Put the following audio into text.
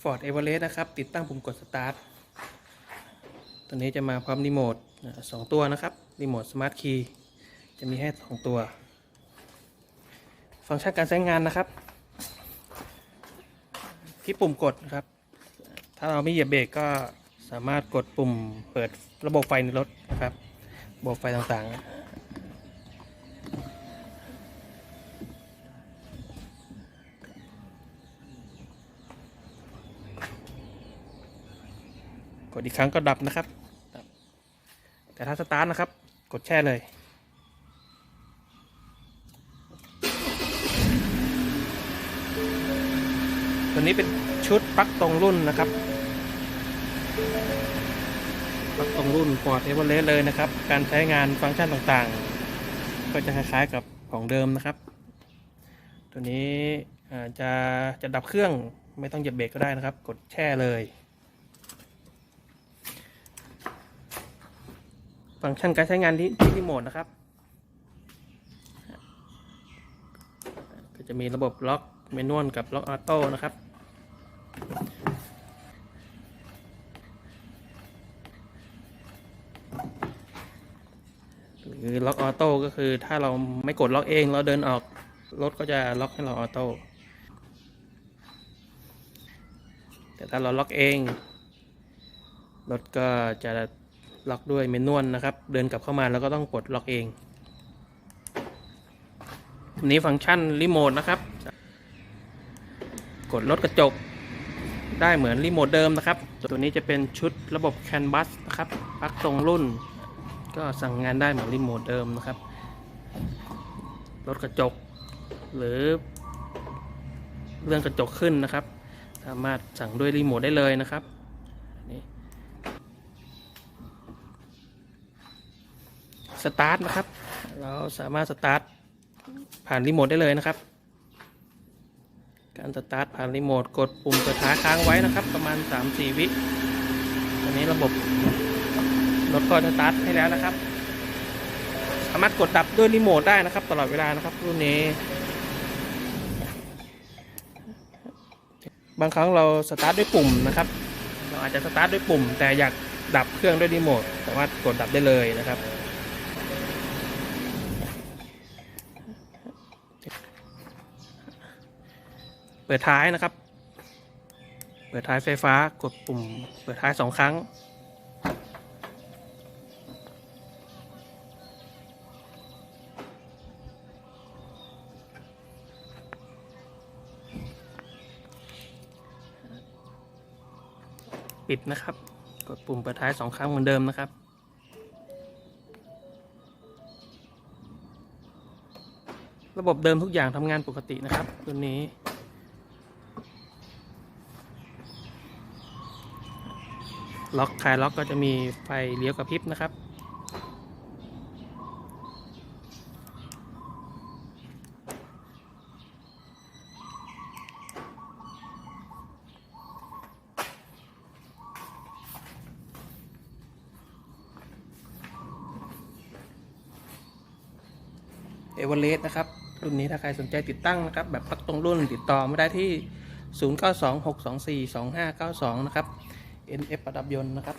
Ford Everest นะครับ ติดตั้งปุ่มกดสตาร์ทตัวนี้จะมาพร้อมรีโมทสองตัวนะครับรีโมทสมาร์ทคีย์จะมีให้สองตัว ฟังก์ชันการใช้งานนะครับที่ปุ่มกดนะครับ ถ้าเราไม่เหยียบเบรกก็สามารถกดปุ่มเปิดระบบไฟในรถนะครับ ระบบไฟต่างๆ ดอีกครั้งก็ดับนะครับ แต่ถ้าสตาร์ทนะครับ กดแช่เลย ตัวนี้เป็นชุดปลั๊กตรงรุ่นนะครับปลั๊กตรงรุ่น Ford Everest เลยนะครับ การใช้งานฟังก์ชันต่างๆ ก็จะคล้ายๆกับของเดิมนะครับ ตัวนี้จะจะดับเครื่องไม่ต้องเหยียบเบรกก็ได้นะครับ กดแช่เลย ฟังก์ชันการใช้งานที่ที่รีโมทนะครับ ก็จะมีระบบล็อกเมนวลกับล็อกออโต้นะครับ หรือล็อกออโต้ก็คือถ้าเราไม่กดล็อกเองเราเดินออกรถก็จะล็อกให้เราออโต้ แต่ถ้าเราล็อกเองรถก็จะ ล็อกด้วยเมนวลนะครับ เดินกลับเข้ามาแล้วก็ต้องกดล็อกเองนนี้ฟังก์ชันรีโมทนะครับ กดลดกระจก ได้เหมือนรีโมทเดิมนะครับ ตัวนี้จะเป็นชุดระบบแคนบัสนะครับปลั๊กตรงรุ่น ก็สั่งงานได้เหมือนรีโมทเดิมนะครับลดกระจก หรือเรื่องกระจกขึ้นนะครับ สามารถสั่งด้วยรีโมทได้เลยนะครับ สตาร์ทนะครับ เราสามารถสตาร์ทผ่านรีโมทได้เลยนะครับ การสตาร์ทผ่านรีโมทกดปุ่มกดขาค้างไว้นะครับ ประมาณ 3-4 วิตอนนี้ระบบรถก็สตาร์ทให้แล้วนะครับ สามารถกดดับด้วยรีโมทได้นะครับ ตลอดเวลานะครับรุ่นนี้ บางครั้งเราสตาร์ทด้วยปุ่มนะครับ เราอาจจะสตาร์ทด้วยปุ่ม แต่อยากดับเครื่องด้วยรีโมทสามารถกดดับได้เลยนะครับ เปิดท้ายนะครับ เปิดท้ายไฟฟ้ากดปุ่มเปิดท้ายสองครั้ง ปิดนะครับ กดปุ่มเปิดท้ายสองครั้งเหมือนเดิมนะครับระบบเดิมทุกอย่างทำงานปกตินะครับ ตัวนี้ ล็อกคลายล็อกก็จะมีไฟเลี้ยวกระพริบนะครับ เอเวอเรสต์นะครับ รุ่นนี้ถ้าใครสนใจติดตั้งนะครับ แบบปักตรงรุ่นติดต่อมาได้ที่ 0926242592 นะครับ NF ประดับยนต์นะครับ